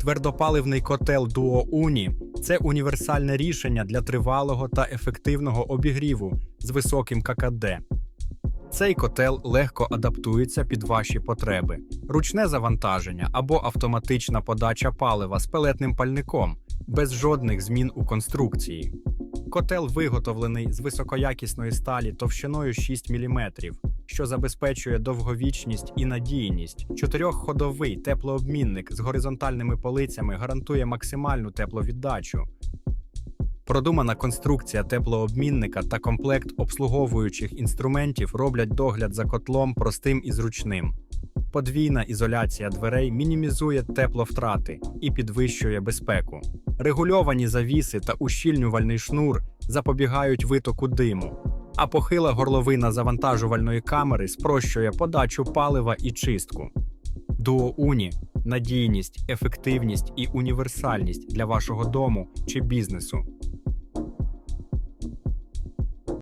Твердопаливний котел Duo Uni – це універсальне рішення для тривалого та ефективного обігріву з високим ККД. Цей котел легко адаптується під ваші потреби: ручне завантаження або автоматична подача палива з пелетним пальником без жодних змін у конструкції. Котел виготовлений з високоякісної сталі товщиною 6 мм, що забезпечує довговічність і надійність. Чотирьохходовий теплообмінник з горизонтальними полицями гарантує максимальну тепловіддачу. Продумана конструкція теплообмінника та комплект обслуговуючих інструментів роблять догляд за котлом простим і зручним. Подвійна ізоляція дверей мінімізує тепловтрати і підвищує безпеку. Регульовані завіси та ущільнювальний шнур запобігають витоку диму, а похила горловина завантажувальної камери спрощує подачу палива і чистку. Duo Uni – надійність, ефективність і універсальність для вашого дому чи бізнесу.